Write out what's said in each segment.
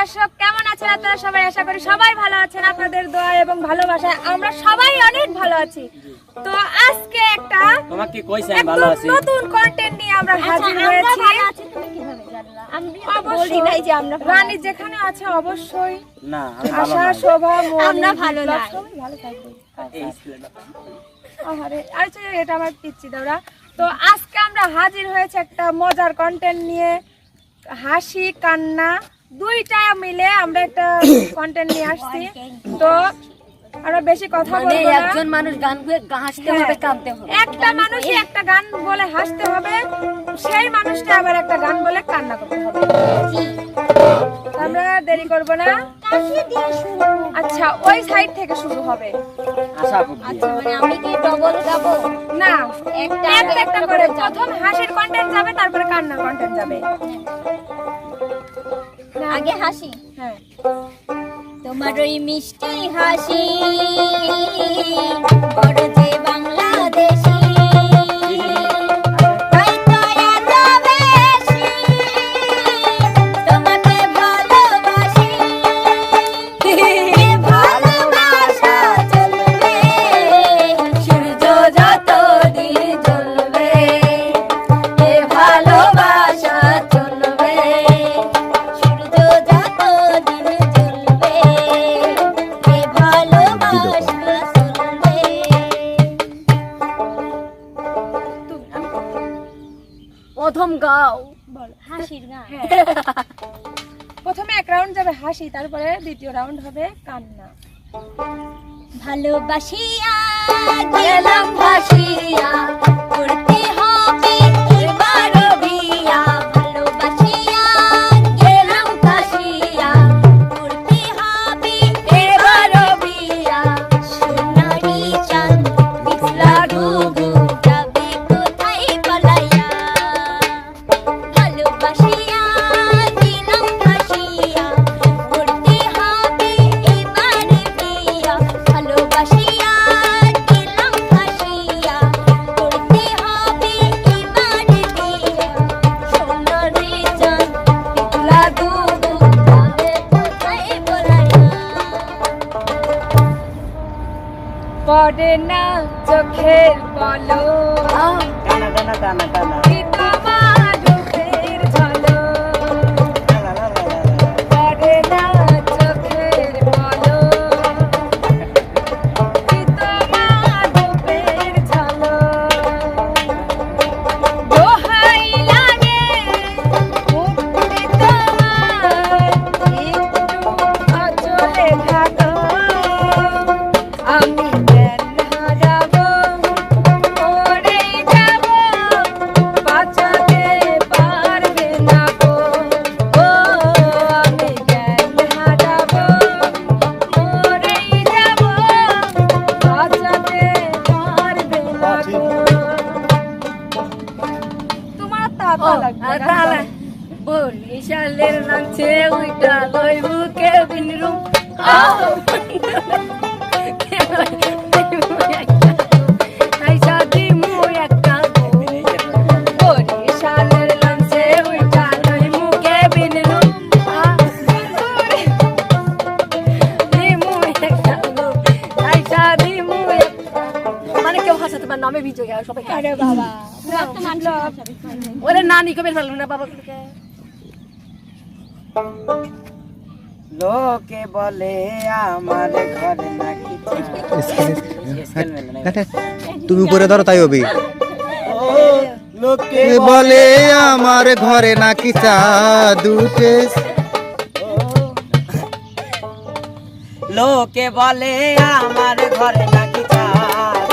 দর্শক কেমন আছেন আপনারা সবাই? আশা করি সবাই ভালো আছেন। আপনাদের দোয়া এবং ভালোবাসায় আমরা সবাই অনেক ভালো আছি। তো আজকে একটা তোমাকে কি কইছে আমি ভালো আছি? নতুন কন্টেন্ট নিয়ে আমরা হাজির হয়েছি। রানী যেখানে আছে অবশ্যই। না আশা শোভা আমরা ভালো বিপ্লব, ভালো থাকবে। এই আচ্ছা এটা আমার পিচ্ছি তো আজকে আমরা হাজির হয়েছে একটা মজার কন্টেন্ট নিয়ে। হাসি কান্না দুইটা মিলে আমরা একটা কন্টেন্ট নিয়ে আসছি। তো আমরা বেশি কথা মানে বলব না। একজন মানুষ গান গুয়ে হাসতে হবে হ্যাঁ। কাঁদতে হবে। একটা মানুষই একটা গান বলে হাসতে হবে সেই মানুষটা আবার একটা গান বলে কান্না করতে হবে। আমরা দেরি করব না। আচ্ছা ওই সাইড থেকে শুরু হবে। আশা আচ্ছা মানে আমি কি ডবল গাবো না একটা একটা একটা করে প্রথম হাসির কন্টেন্ট যাবে তারপরে কান্নার কন্টেন্ট যাবে। আগে হাসি। হ্যাঁ। তোমার ওই মিষ্টি হাসি বড় যে বাংলাদেশি গাও বলো। হাসির গান। হ্যাঁ। প্রথমে এক রাউন্ড যাবে হাসি তারপরে দ্বিতীয় রাউন্ড হবে কান্না। ভালোবাসিয়া গেলাম ভাসিয়া লই মুকে বিনরুম দিমু একটা। তাই সাদি মু মানে কেউ হাসাতে পারে নামে ভিজে গেল সবাই আরে বাবা। ওরে না বাবা লোকে বলে আমার ঘরে নাকি তুমি উপরে ধরো তাই হবে। লোকে বলে আমার ঘরে নাকি চাঁদ লোকে বলে আমার ঘরে নাকি চাঁদ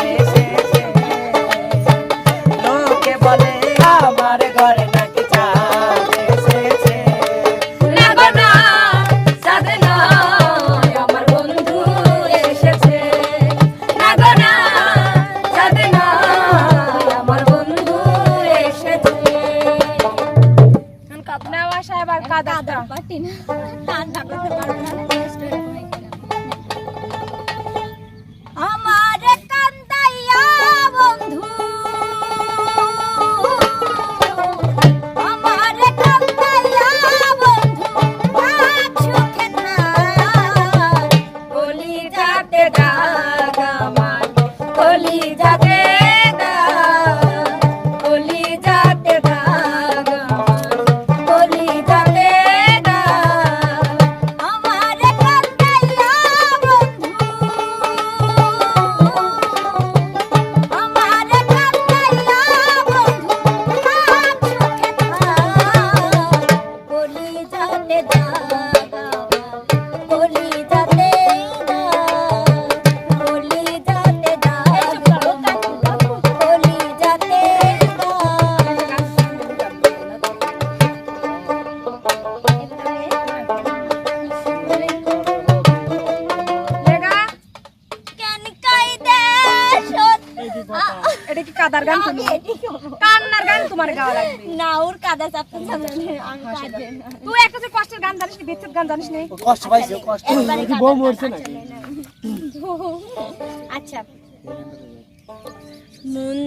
কাদার গান তুমি কান্নার গান তোমার গাওয়া লাগবে। না ওর কাদা চাপতে সামনে আমি কাঁদে তুই একটা যে কষ্টের গান জানিস না বেচের গান জানিস না? কষ্ট পাইছে কষ্ট। কি বউ মরছে না। আচ্ছা। মন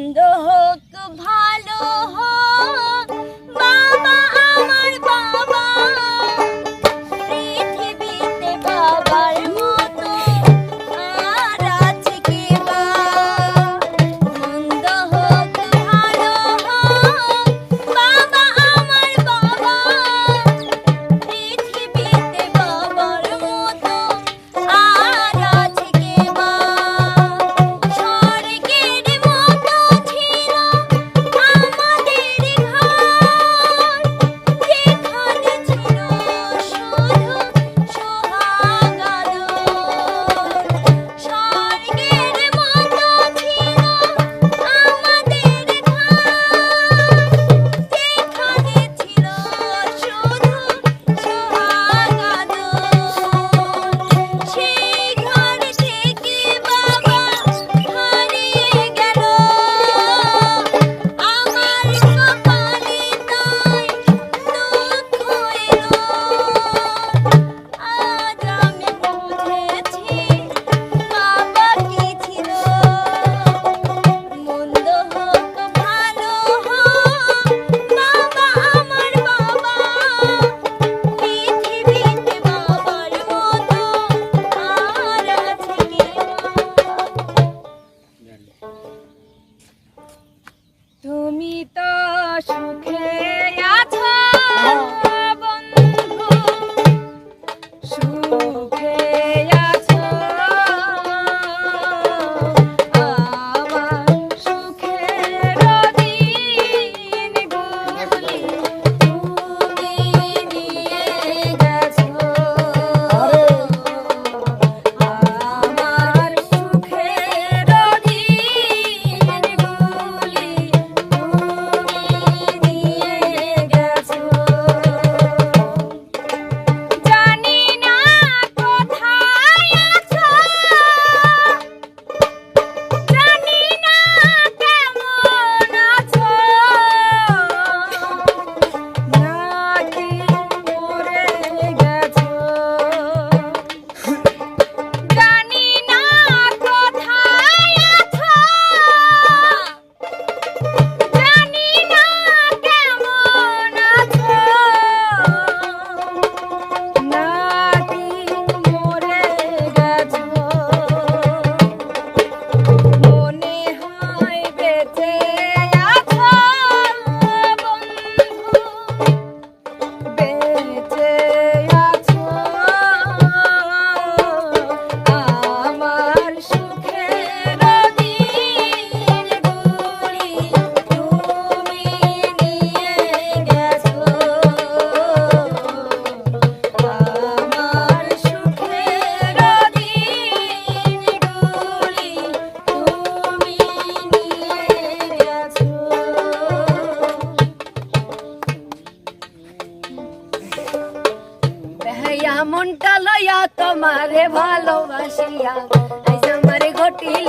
ঘটিল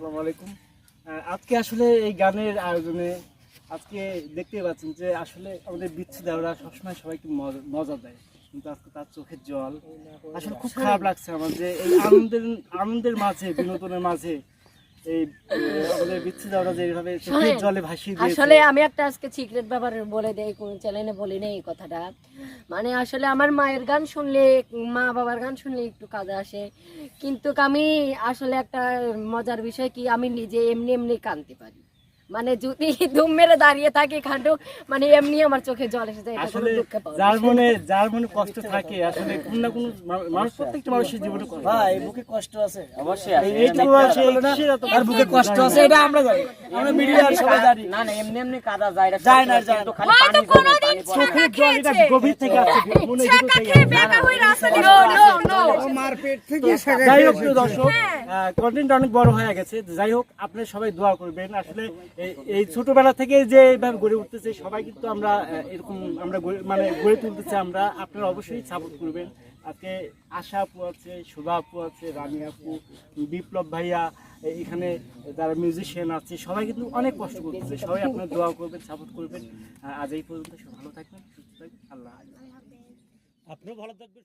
আসসালামু আলাইকুম। আজকে আসলে এই গানের আয়োজনে আজকে দেখতে পাচ্ছেন যে আসলে আমাদের বিচ্ছি দাওরা সবসময় সবাইকে মজা দেয়। কিন্তু আজকে তার চোখের জল। আসলে খুব খারাপ লাগছে আমার যে এই আনন্দের আনন্দের মাঝে, বিনোদনের মাঝে আসলে আমি একটা আজকে সিক্রেট ব্যাপার বলে দেই কোন চ্যানেলে বলি এই কথাটা। মানে আসলে আমার মায়ের গান শুনলে মা বাবার গান শুনলে একটু কাজে আসে। কিন্তু আমি আসলে একটা মজার বিষয় কি আমি নিজে এমনি এমনি কানতে পারি। মানে যদি ধুম মেরে দাঁড়িয়ে থাকি খান্ডু মানে এমনি আমার চোখে জল এসে যায় আসলে যার মনে যার মনে কষ্ট থাকে আসলে কোন না কোন মানুষ প্রত্যেকটা মানুষের জীবনে কষ্ট ভাই বুকে কষ্ট আছে অবশ্যই এই- এইটুকু আছে, আর বুকে কষ্ট আছে এটা আমরা জানি আমরা মিডিয়ার সবাই জানি না না এমনি এমনি কাদা যায় এটা যায় না, যায় না। খালি পানি কোনোদিন চোখের জল এটা গভীর থেকে আসছে মনে ভিতর থেকে খেয়ে আসছে। বেকা হয়ে রাস্তা দিয়ে No, no, no. যাই হোক প্রিয় দর্শক কন্টেন্ট অনেক বড় হয়ে গেছে যাই হোক আপনারা সবাই দোয়া করবেন আসলে এই- ছোটবেলা থেকে যে এইভাবে গড়ে উঠতেছে, সবাই কিন্তু আমরা এরকম আমরা মানে গড়ে তুলতেছে আমরা। আপনারা অবশ্যই সাপোর্ট করবেন। আজকে আশা আপু আছে, শোভা আপু আছে, রানী আপু, বিপ্লব ভাইয়া এখানে যারা মিউজিশিয়ান আছে, সবাই কিন্তু অনেক কষ্ট করতেছে। সবাই আপনারা দোয়া করবেন সাপোর্ট করবেন। আজ এই পর্যন্ত ভালো থাকবেন, সুস্থ থাকবেন। আল্লাহ। আপনিও ভালো থাকবেন।